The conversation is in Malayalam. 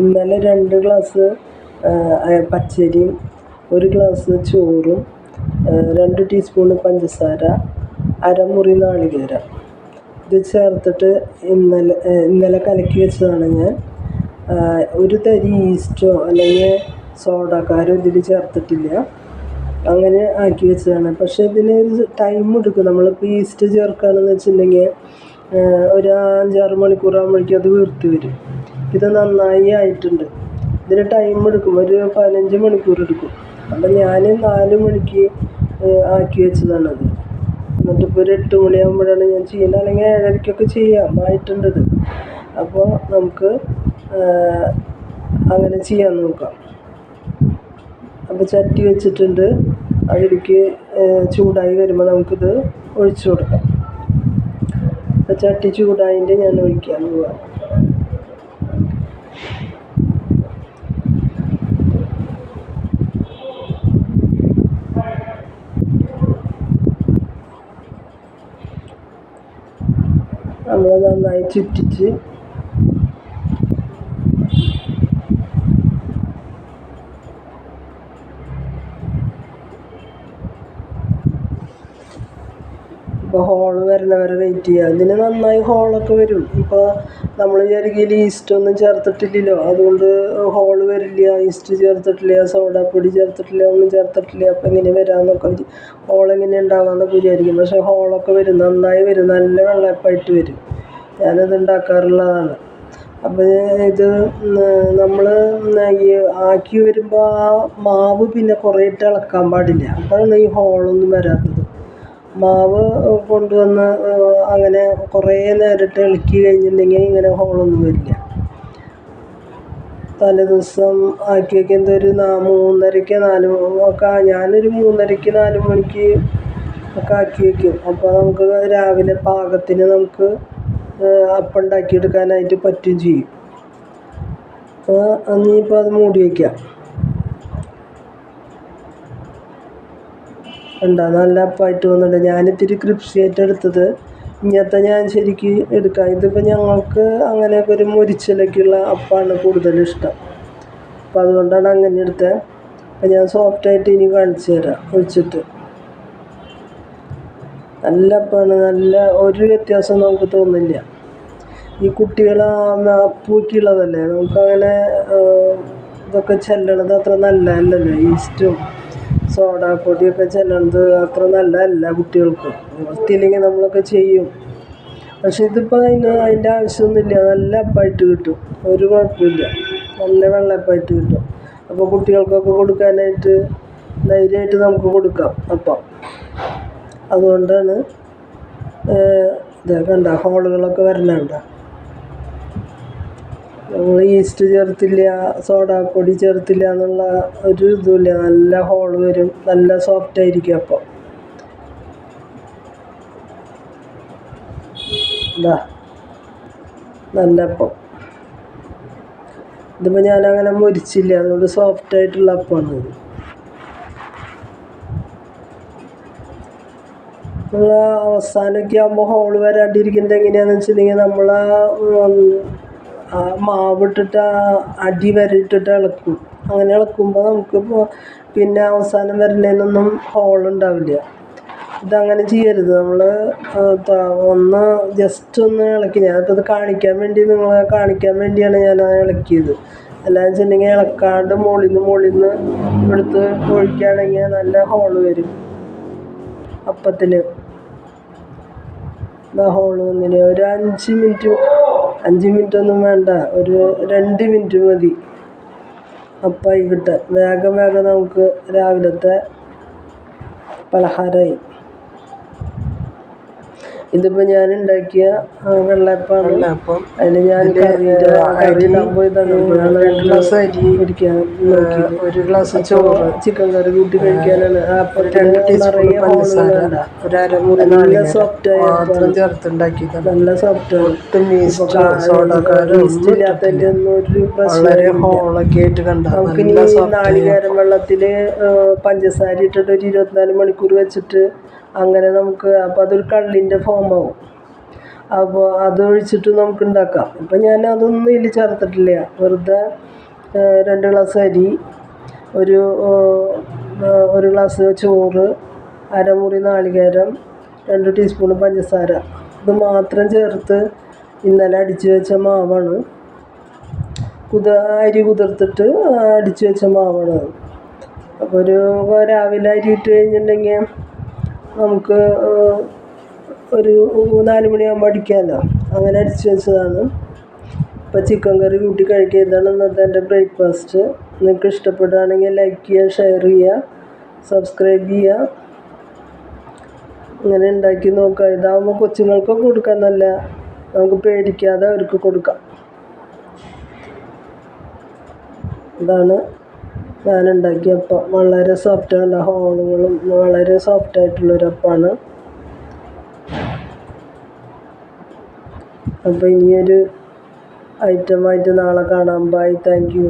ഇന്നലെ രണ്ട് ഗ്ലാസ് പച്ചരിയും ഒരു ഗ്ലാസ് ചോറും രണ്ട് ടീസ്പൂൺ പഞ്ചസാര അരമുറി നാളികേരം. ഇത് ചേർത്തിട്ട് ഇന്നലെ ഇന്നലെ കലക്കി വെച്ചതാണ് ഞാൻ. ഒരു തരി ഈസ്റ്റോ അല്ലെങ്കിൽ സോഡക്കാരോ ഇതിൽ ചേർത്തിട്ടില്ല. അങ്ങനെ ആക്കി വെച്ചതാണ്. പക്ഷേ ഇതിന് ഒരു ടൈം എടുക്കും. നമ്മളിപ്പോൾ ഈസ്റ്റ് ചേർക്കുകയാണെന്ന് വെച്ചിട്ടുണ്ടെങ്കിൽ ഒരു അഞ്ചാറ് മണിക്കൂറാകുമ്പോഴേക്കും അത് വീർത്ത് വരും. ഇത് നന്നായി ആയിട്ടുണ്ട്. ഇതിന് ടൈം എടുക്കും. ഒരു പതിനഞ്ച് മണിക്കൂർ എടുക്കും. അപ്പം ഞാൻ നാല് മണിക്ക് ആക്കി വെച്ചതാണത്. എന്നിട്ടിപ്പോൾ ഒരു എട്ട് മണിയാകുമ്പോഴാണ് ഞാൻ ചെയ്യുന്നത്. അല്ലെങ്കിൽ ഏഴരയ്ക്കൊക്കെ ചെയ്യാം ആയിട്ടുണ്ട് ഇത്. അപ്പോൾ നമുക്ക് അങ്ങനെ ചെയ്യാൻ നോക്കാം. അപ്പോൾ ചട്ടി വെച്ചിട്ടുണ്ട്. അതിലേക്ക് ചൂടായി വരുമ്പോൾ നമുക്കിത് ഒഴിച്ചു കൊടുക്കാം. ചട്ടി ചൂടായിട്ട് ഞാൻ ഒഴിക്കാൻ പോവാം. നമ്മൾ നന്നായി ചുറ്റിച്ച് ഇപ്പോൾ ഹോൾ വരുന്നവരെ വെയിറ്റ് ചെയ്യുക ഇതിന് നന്നായി ഹോളൊക്കെ വരും. ഇപ്പോൾ നമ്മൾ വിചാരിക്കും ഇതിൽ ഈസ്റ്റ് ഒന്നും ചേർത്തിട്ടില്ലല്ലോ. അതുകൊണ്ട് ഹോൾ വരില്ല ഈസ്റ്റ് ചേർത്തിട്ടില്ല സോഡാപ്പൊടി ചേർത്തിട്ടില്ല ഒന്നും ചേർത്തിട്ടില്ല. അപ്പോൾ എങ്ങനെ വരാമെന്നൊക്കെ ഹോൾ എങ്ങനെ ഉണ്ടാകാമെന്നൊക്കെ വിചാരിക്കും. പക്ഷേ ഹോളൊക്കെ വരും. നന്നായി വരും. നല്ല വെള്ളപ്പായിട്ട് വരും. ഞാനത് ഉണ്ടാക്കാറുള്ളതാണ്. അപ്പോൾ ഇത് നമ്മൾ ഈ ആക്കി വരുമ്പോൾ ആ മാവ് പിന്നെ കുറേ ഇട്ട് ഇളക്കാൻ പാടില്ല. അപ്പോഴാണ് ഈ ഹോളൊന്നും വരാത്തത്. മാവ് കൊണ്ടുവന്ന് അങ്ങനെ കുറേ നേരിട്ട് ഇളക്കി കഴിഞ്ഞിട്ടുണ്ടെങ്കിൽ ഇങ്ങനെ ഹോളൊന്നും വരില്ല. തലേദിവസം ആക്കി വയ്ക്കുന്നത് ഒരു മൂന്നരയ്ക്ക് നാല് ഒക്കെ ഞാനൊരു മൂന്നരയ്ക്ക് നാല് മണിക്ക് ഒക്കെ ആക്കി വയ്ക്കും അപ്പോൾ നമുക്ക് രാവിലെ പാകത്തിന് നമുക്ക് അപ്പം ഉണ്ടാക്കിയെടുക്കാനായിട്ട് പറ്റുകയും ചെയ്യും. അപ്പോൾ അന്നിപ്പോൾ അത് മൂടി വയ്ക്കാം കണ്ടോ നല്ല അപ്പമായിട്ട് വന്നിട്ടുണ്ട്. ഞാനിത്തിരി ക്രിപ്സിയായിട്ട് എടുത്തത്. ഇങ്ങനത്തെ ഞാൻ ശരിക്ക് എടുക്കാം. ഇതിപ്പോൾ ഞങ്ങൾക്ക് അങ്ങനെയൊക്കെ ഒരു മുരിച്ചിലൊക്കെയുള്ള അപ്പമാണ് കൂടുതൽ ഇഷ്ടം. അപ്പോൾ അതുകൊണ്ടാണ് അങ്ങനെ എടുത്തത് അപ്പോൾ ഞാൻ സോഫ്റ്റായിട്ട് ഇനി കാണിച്ചു തരാം. ഒഴിച്ചിട്ട്. നല്ല അപ്പമാണ് നല്ല ഒരു വ്യത്യാസം നമുക്ക് തോന്നില്ല ഈ കുട്ടികൾ അപ്പൂക്കുള്ളതല്ലേ നമുക്കങ്ങനെ ഇതൊക്കെ ചെല്ലണത് അത്ര നല്ലതല്ലല്ലോ ഈസ്റ്റും. സോഡാപ്പൊടിയൊക്കെ ചെല്ലണത് അത്ര നല്ലതല്ല കുട്ടികൾക്ക്. വൃത്തിയില്ലെങ്കിൽ നമ്മളൊക്കെ ചെയ്യും. പക്ഷെ ഇതിപ്പോൾ അതിന് അതിന്റെ ആവശ്യമൊന്നുമില്ല. നല്ല അപ്പമായിട്ട് കിട്ടും. ഒരു കുഴപ്പമില്ല. നല്ല വെള്ളപ്പായിട്ട് കിട്ടും. അപ്പോൾ കുട്ടികൾക്കൊക്കെ കൊടുക്കാനായിട്ട് ധൈര്യമായിട്ട് നമുക്ക് കൊടുക്കാം അപ്പം. അതുകൊണ്ടാണ് ഇതൊക്കെ ഉണ്ടാ ഹോളുകളൊക്കെ വരണുണ്ട നമ്മൾ ഈസ്റ്റ് ചേർത്തില്ല സോഡാപ്പൊടി ചേർത്തില്ല എന്നുള്ള ഒരു ഇതുമില്ല. നല്ല ഹോൾ വരും. നല്ല സോഫ്റ്റ് ആയിരിക്കും അപ്പം. ഇതാ നല്ല അപ്പം. ഇതിപ്പോൾ അങ്ങനെ മുരിച്ചില്ല. അതുകൊണ്ട് സോഫ്റ്റ് ആയിട്ടുള്ള അപ്പമാണ് ഇത്. നമ്മൾ അവസാനമൊക്കെ ആകുമ്പോൾ ഹോൾ വരാണ്ടിരിക്കുന്നത് എങ്ങനെയാണെന്ന് വെച്ചിട്ടുണ്ടെങ്കിൽ നമ്മൾ ആ മാവിട്ടിട്ട് അടി വരെ ഇട്ടിട്ട് ഇളക്കും. അങ്ങനെ ഇളക്കുമ്പോൾ നമുക്കിപ്പോൾ പിന്നെ അവസാനം വരുന്നതിനൊന്നും ഹോളുണ്ടാവില്ല ഇതങ്ങനെ ചെയ്യരുത്. നമ്മൾ ഒന്ന് ജസ്റ്റ് ഒന്ന് ഇളക്കി. ഞാനിപ്പോൾ ഇത് കാണിക്കാൻ വേണ്ടി നിങ്ങളെ കാണിക്കാൻ വേണ്ടിയാണ് ഞാൻ അത് ഇളക്കിയത്. അല്ലാന്ന് വെച്ചിട്ടുണ്ടെങ്കിൽ ഇളക്കാണ്ട് മുകളിൽ നിന്ന് മുകളിൽ നിന്ന് എടുത്ത് ഒഴിക്കുകയാണെങ്കിൽ നല്ല ഹോൾ വരും. അപ്പത്തിന് ഹോൾ വന്നില്ല. ഒരു അഞ്ച് മിനിറ്റ് അഞ്ച് മിനിറ്റ് ഒന്നും വേണ്ട. ഒരു രണ്ട് മിനിറ്റ് മതി. അപ്പമായി ഇവിടെ വേഗം വേഗം നമുക്ക് രാവിലത്തെ പലഹാരമായി ഇതിപ്പോൾ ഞാൻ ഉണ്ടാക്കിയ വെള്ളയപ്പമാണ് വെള്ളയപ്പം. അതിന് ഞാൻ ഒരു ഗ്ലാസ് ചോറ്. ചിക്കൻ കറി കൂട്ടി കഴിക്കാനാണ്. രണ്ട് ടീസ്പൂൺ നിറയെ പഞ്ചസാര ഹോളുകളുണ്ട് ഒരു അരമുറി നല്ല സോഫ്റ്റ് മാത്രം ചേർത്തുണ്ടാക്കിയതാണ്. നല്ല സോഫ്റ്റ് ഒട്ടും സോഡക്കാരോ ഒരു വളരെ പ്രശ്നം ഹോളൊക്കെ ആയിട്ട് കണ്ട. നമുക്ക് നാളികേരം വെള്ളത്തിൽ പഞ്ചസാര ഇട്ടിട്ട് ഒരു ഇരുപത്തിനാല് മണിക്കൂർ വെച്ചിട്ട് അങ്ങനെ നമുക്ക് അപ്പോൾ അതൊരു കള്ളിന്റെ ഫോമാവും അപ്പോൾ അതൊഴിച്ചിട്ട് നമുക്ക് ഉണ്ടാക്കാം ഇപ്പം ഞാൻ അതൊന്നും ഇതിൽ ചേർത്തിട്ടില്ല. വെറുതെ രണ്ട് ഗ്ലാസ് അരി ഒരു ഒരു ഗ്ലാസ് ചോറ് അരമുറി നാളികേരം രണ്ട് ടീസ്പൂൺ പഞ്ചസാര. ഇത് മാത്രം ചേർത്ത് ഇന്നലെ അടിച്ച് വെച്ച മാവാണ്. കുത അരി കുതിർത്തിട്ട് അടിച്ച് വെച്ച മാവാണ്. അപ്പോൾ ഒരു രാവിലെ അരി ഇട്ട് കഴിഞ്ഞിട്ടുണ്ടെങ്കിൽ നമുക്ക് ഒരു നാല് മണിയാകുമ്പോൾ അടിക്കാമല്ലോ അങ്ങനെ അടിച്ച് വെച്ചതാണ്. ഇപ്പം ചിക്കൻ കറി കൂട്ടി കഴിക്കുക ഇന്നത്തെ എന്റെ ബ്രേക്ക്ഫാസ്റ്റ് നിങ്ങൾക്ക് ഇഷ്ടപ്പെടുകയാണെങ്കിൽ ലൈക്ക് ചെയ്യുക ഷെയർ ചെയ്യുക സബ്സ്ക്രൈബ് ചെയ്യുക. ഇങ്ങനെ ഉണ്ടാക്കി നോക്കുക. ഇതാകുമ്പോൾ കൊച്ചുങ്ങൾക്കൊക്കെ കൊടുക്കാൻ നല്ല നമുക്ക് പേടിക്കാതെ അവർക്ക് കൊടുക്കാം. ഇതാണ് ഞാൻ ഉണ്ടാക്കിയ അപ്പം വളരെ സോഫ്റ്റാണ് ഹോളുകളും വളരെ സോഫ്റ്റ് അപ്പമാണ് അപ്പോൾ ഇനിയൊരു ഐറ്റമായിട്ട് നാളെ കാണാം. Bye thank you